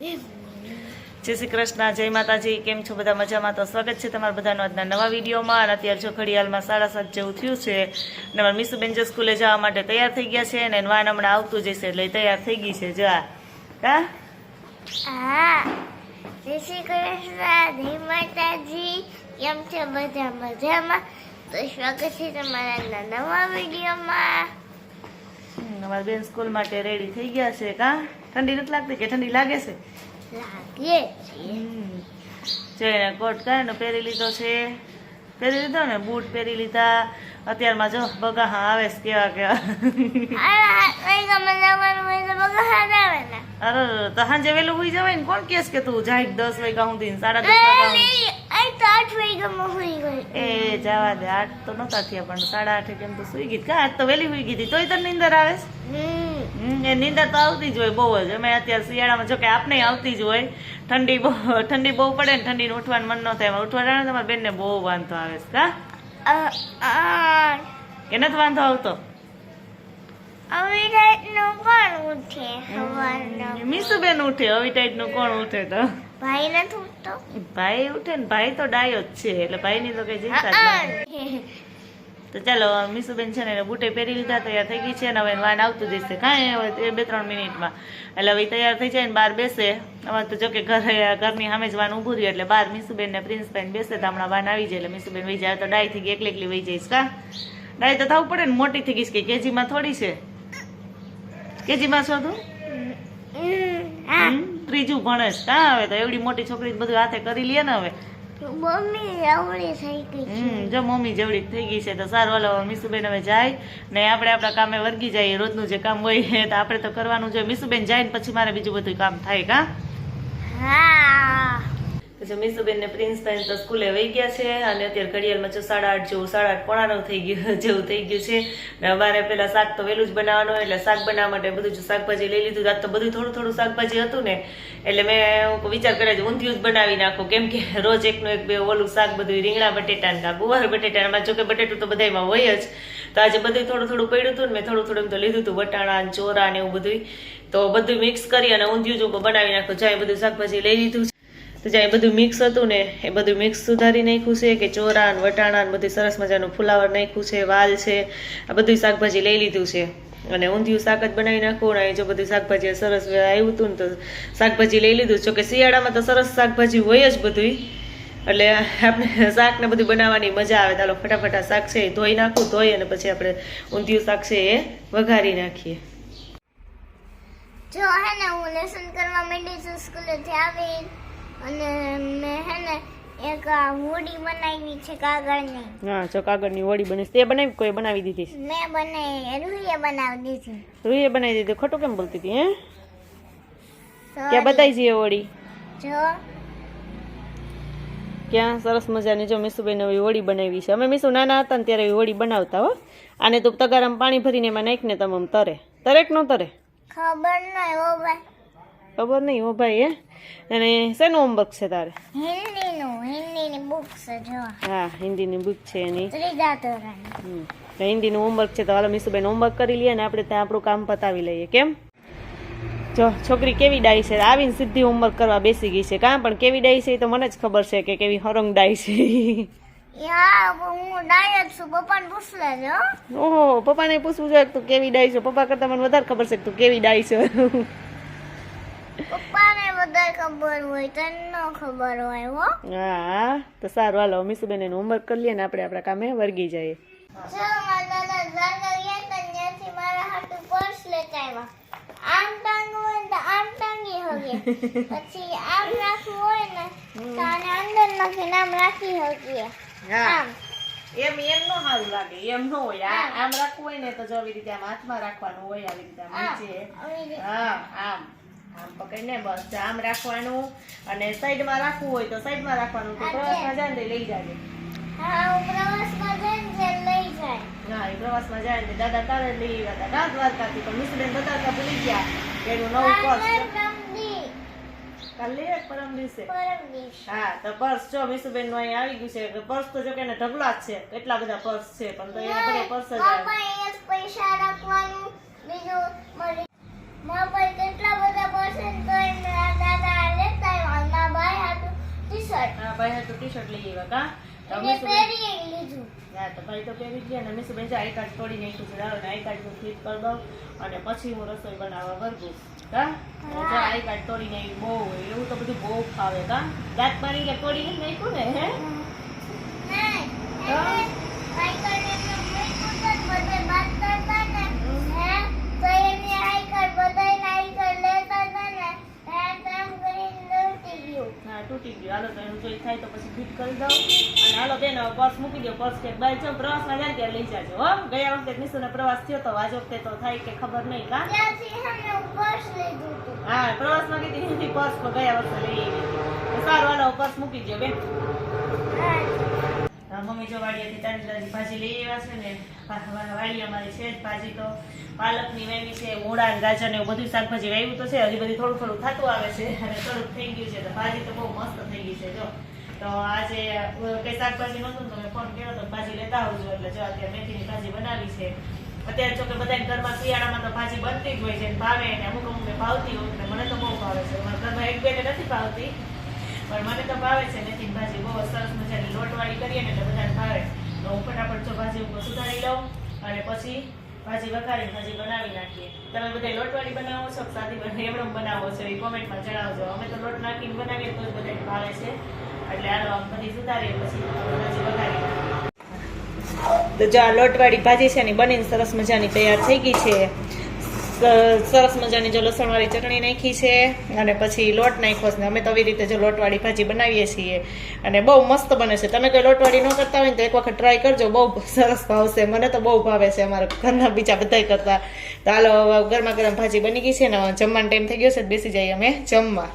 જય શ્રી કૃષ્ણ, જય માતાજી, કેમ છો બધા? મજામાં તો સ્વાગત છે તમારા બધાનો આજના નવા વિડીયોમાં. અને અત્યારે જો ઘડિયાળમાં સાડા સાત જેવું થયું છે અને મારા મીસુબેન જો સ્કૂલે જવા માટે તૈયાર થઈ ગયા છે અને વાન હમણાં આવતું જશે એટલે તૈયાર થઈ ગઈ છે. જા. હા. જય શ્રી કૃષ્ણ, જય માતાજી, કેમ છો બધા? મજામાં? તો સ્વાગત છે તમારા નવા વિડીયોમાં. અમારા બેન સ્કૂલ માટે રેડી થઈ ગયા છે કા? ઠંડી નથી લાગતી કે ઠંડી લાગે છે? લાગે છે. કોટ કાંઈનો પહેરી લીધો છે. પહેરી લીધો ને? બૂટ પહેરી લીધા. અત્યારમાં જો બગા હા આવે છે કેવા કેવા. અરે તો સાંજે વહેલું હોઈ જવાય ને? કોણ કેસ કે તું જાય દસ વાગ્યા સુધી ને સાડા દસ વાગ્યા એ જવા દે આઠ તો નતા થયા પણ સાડા આઠે કેમ તો સુઈ ગઈ. કા આજ તો વહેલી સુઈ ગઈ તોય તને નીંદર આવે? છે? હમ. હમ, એ નીંદર તો આવતી જ હોય બહુ જ. અમે અત્યારે શિયાળામાં જો કે આપને આવતી જ હોય. ઠંડી બહુ ઠંડી બહુ પડે ને ઠંડીને ઉઠવાનું મન ન થાય. ઉઠવા જાણે તમારા બેનને બહુ વાંધો આવે છે કા? કે નથી વાંધો આવતો? આવી રાતનું કોણ ઉઠે મીસુબેન ઉઠે આવી ટાઈપનું કોણ ઉઠે તો? ભાઈ નથી ઉઠતો ભાઈ ઉઠે ને ભાઈ તો ડાયો જ છે એટલે ભાઈની તો કઈ ચિંતા જ તો ચાલો મીસુબેન છે ને એને બુટે પહેરી લીધા તૈયાર થઈ ગઈ છે અને હવે વાન આવતું જશે કાંઈ હવે બે ત્રણ મિનિટમાં. એટલે હવે તૈયાર થઈ જાય ને બહાર બેસે. અમારે તો જો કે ઘરે ઘરની સામે જ વાન ઊભું રહ્યું એટલે બહાર મીસુબેન ને પ્રિન્સબેન બેસે તો હમણાં વાન આવી જાય એટલે મીસુબેન વહી જાય તો ડાય થઈ ગઈ એકલી એકલી વહી જઈશ કા? ડાય તો થવું પડે ને મોટી થઈ ગઈશ કે કેજીમાં થોડી છે? કેજીમાં છો તું? ત્રીજું ભણે છે કા હવે તો એવડી મોટી છોકરી બધું હાથે કરી લે ને હવે. મમ્મી આવડી થઈ ગઈ હમ જો મમ્મી જેવડી થઈ ગઈ છે તો સારું. હાલો મીસુબેન હવે જાય ને આપણે આપણા કામે વર્ગી જઈએ. રોજનું જે કામ હોય તો આપણે તો કરવાનું જોઈએ મીસુબેન જાય ને પછી મારે બીજું બધું કામ થાય કા? હા. પછી મીસુબેન ને પ્રિન્સ થઈને તો સ્કૂલે વહી ગયા છે અને અત્યારે ઘડિયાળમાં જો સાડા આઠ જેવું, સાડા આઠ પોણા નવ થઈ ગયું, જેવું થઈ ગયું છે. ને અમારે પેલા શાક તો વહેલું જ બનાવવાનું એટલે શાક બનાવવા માટે બધું જ શાકભાજી લઈ લીધું. આજ તો બધું થોડું થોડું શાકભાજી હતું ને, એટલે મેં વિચાર કર્યો છે ઊંધિયું જ બનાવી નાખું. કેમ કે રોજ એકનું એક બે ઓલું શાક બધું રીંગણા, બટેટા ને ગુવાર બટેટા એમાં જો બટેટું તો બધાયમાં હોય જ. તો આજે બધું થોડું થોડું પડ્યું હતું ને, મેં થોડું થોડું તો લીધું હતું, વટાણા ચોરા ને એવું બધું તો બધું મિક્સ કરી અને ઊંધિયું જો બનાવી નાખું, જાય બધું શાકભાજી લઈ લીધું છે. તો જ્યાં એ બધું મિક્સ હતું ને, એ બધું મિક્સ સુધારી નાખ્યું છે કે ચોરા વટાણા ને બધું સરસ મજાનું ફુલાવર નાખ્યું છે, વાલ છે, આ બધું શાકભાજી લઈ લીધું છે. અને ઊંધિયું શાક જ બનાવી નાખું અને જો બધું શાકભાજી સરસ આવ્યું હતું ને તો શાકભાજી લઈ લીધું. જો કે શિયાળામાં તો સરસ શાકભાજી હોય જ બધું એટલે આપણે શાક ને બધું બનાવવાની મજા આવે ચાલો ફટાફટા શાક છે એ ધોઈ નાખું, ધોઈ અને પછી આપણે ઊંધિયું શાક છે એ વઘારી નાખીએ. જો હે ને, હું લેસન કરવા માંડી છું સ્કૂલેથી આવી. અને મેં હે ને એક હોડી બનાવી છે કાગળની. હા જો કાગળની હોડી બની તે બનાવી કોઈ બનાવી દીધી મેં બનાવી રૂએ બનાવી દીધી. રૂએ બનાવી દીધી. ખોટું કેમ બોલતી હતી હે? ક્યાં બતાવી છે હોડી જો. ક્યાં? સરસ મજાની. જો મીસુબેન નવી હોળી બનાવી છે. અમે મીસુ નાના હતા ને ત્યારે હોળી બનાવતા હો. આને તો તગારામાં પાણી ભરીને એમાં નાખીને તમે તરે. તરે કે ન તરે? ખબર નહીં ઓ ભાઈ. ખબર નહીં હો ભાઈ હે? અને શેનું હોમવર્ક છે તારે? હિન્દીનું હિન્દીની બુક છે જો. હા હિન્દીની બુક છે એની. ત્રીજા ધોરણ. હિન્દીનું હોમવર્ક છે તો હાલો મીસુબેન હોમવર્ક કરી લઈએ ને આપણે ત્યાં આપણું કામ પતાવી લઈએ કેમ? જો છોકરી કેવી ડાઈ છે? આવીને સીધી હોમવર્ક કરવા બેસી ગઈ છે. કાં પણ કેવી ડાઈ છે એ તો મને જ ખબર છે કે કેવી હરંગ ડાઈ છે. ઓહો પપ્પાને પૂછવું જોઈએ તું કેવી ડાઈ છે? પપ્પા કરતા મને વધારે ખબર છે કે તું કેવી ડાઈ છે. પપ્પાને બધા ખબર હોય તને ન ખબર હોય હો. હા તો સારું હાલો મીસુબેન એનું હોમવર્ક કરી લઈએ ને આપણે આપણા કામે વર્ગી જઈએ. ચાલો મારા દાદા ગયા હતા ત્યાંથી મારા હાટુ પર્સ લેતા આવ્યા. આમ ટાંગવું હોય તો આમ ટાંગી હગે. પછી આમ રાખવું હોય ને તો આને અંદર નાખીને આમ રાખી શકીએ આમ. એમ એમ નો સારું લાગે એમ નો હોય. આમ રાખવું હોય ને તો જો આવી રીતે આમ હાથમાં રાખવાનું હોય આવી રીતે આમ. નીચે. આવી રીતે. હા આમ. આમ પકડીને બસ જો આમ રાખવાનું અને સાઈડમાં રાખવું હોય તો સાઈડમાં રાખવાનું તો પ્રવાસમાં જાય ને લઈ જાય હા પ્રવાસમાં જઈને જે લઈ જાય. હા એ પ્રવાસમાં જાય ને દાદા તારે લઈ આવ્યા હતા. ના દ્વારકાથી પણ મિસબેન બતાવતા ભૂલી ગયા એનું નવું પર્સ કાલે પરમ દિવસે. હા તો પર્સ જો મીસુબેનનું અહીં આવી ગયું છે. કે પર્સ તો જો કે ઢગલા જ છે. કેટલા બધા પર્સ છે પણ તો એને પર્સ જ પૈસા રાખવાનું. બીજું મારી મારા કેટલા બધા પર્સ ને તો એમને દાદા ભાઈ હાટું ટી-શર્ટ હા ભાઈ હા તો ટી શર્ટ લઈ આવ્યા કા? તો એને પહેરી લીધું. હા તો ભાઈ તો પહેરી ગયા ને. મીસુબેન જો આઈ કાર્ડ તોડી નાખ્યું છે. ને આઈ કાર્ડ ફિટ કરી દઉં અને પછી હું રસોઈ બનાવવા વર્ગું. કા? આઈ કાર્ડ તોડી નાખ્યું બહુ એવું તો બધું બહુ ખાવે કા? દાંત મારી કે તોડી નાખ્યું ને હે? નહીં, એને આઈકાર્ડ એમને મૂક્યું તો જ બધે વાત કરતા ને, હે? તો એની આઈકાર્ડ બધાયને આઈકાર્ડ લેતા હતા ને, હે, તો એમ કરીને લૂંટી ગયું. હા તૂટી ગયું. હાલો તો એનું જોઈ થાય તો પછી ફિટ કરી દઉં. અને હાલો બેન પર્સ મૂકી દો પર્સ કે બાય ચમ પ્રવાસમાં જાય ત્યારે લઈ જાજો હો. ગયા વખતે નિશુનો પ્રવાસ થયો તો આજ વખતે તો થાય કે ખબર નહીં કા? હું પ્રવાસમાં કીધી પર્સ ગયા વર્ષે લઈ આવી સારું હાલો પર્સ મૂકી દો બેન. મમ્મી જો વાડીએથી તાજી તાજી ભાજી લઈ આવ્યા છે ને વાડી અમારી છે જ ભાજી તો. પાલકની વાવી છે, મૂળા ગાજર ને એવું બધું શાકભાજી વાવ્યું તો છે, હજી બધું થોડું થોડું થતું આવે છે અને થોડુંક થઈ ગયું છે, તો ભાજી તો બહુ મસ્ત થઈ ગઈ છે, જો. તો આજે કઈ શાકભાજી નહોતું તો મેં ફોન કર્યો તો ભાજી લેતા આવજો, એટલે જો અત્યારે મેથીની ભાજી બનાવી છે. અત્યારે જો કે બધા ઘરમાં શિયાળામાં તો ભાજી બનતી જ હોય છે ભાવે ને અમુક અમુકને ભાવતી હોય મને તો બહુ ભાવે છે. મારા ઘરમાં એક બે નથી ભાવતી પણ મને તો ભાવે છે મેથીની ભાજી બહુ સરસ મજાની લોટવાળી કરીએ ને એટલે બધાને ભાવે. તો હું ફટાફટ જો ભાજી ઉપર સુધારી લઉં અને પછી ભાજી વઘારી ભાજી બનાવી નાખીએ. તમે બધા લોટવાળી બનાવો છો સાદી બને એમણમ બનાવો છો એ કોમેન્ટમાં જણાવજો. અમે તો લોટ નાખીને બનાવીએ તો બધાને ભાવે છે. એટલે હાલો, આમ બધી સુધારીએ પછી ભાજી વઘારી. તો જો આ લોટવાળી ભાજી છે ને બનીને સરસ મજાની તૈયાર થઈ ગઈ છે. સરસ મજાની જો લસણવાળી ચટણી નાખી છે અને પછી લોટ નાખ્યો છે. અમે તો આવી રીતે જો લોટવાળી ભાજી બનાવીએ છીએ અને બહુ મસ્ત બને છે. તમે કોઈ લોટવાળી ન કરતા હોય ને તો એક વખત ટ્રાય કરજો. બહુ સરસ ભાવશે મને તો બહુ ભાવે છે અમારા ઘરના બીજા બધાય કરતા. તો હાલો ગરમા ગરમ ભાજી બની ગઈ છે ને, જમવાનો ટાઈમ થઈ ગયો છે, બેસી જઈએ અમે જમવા.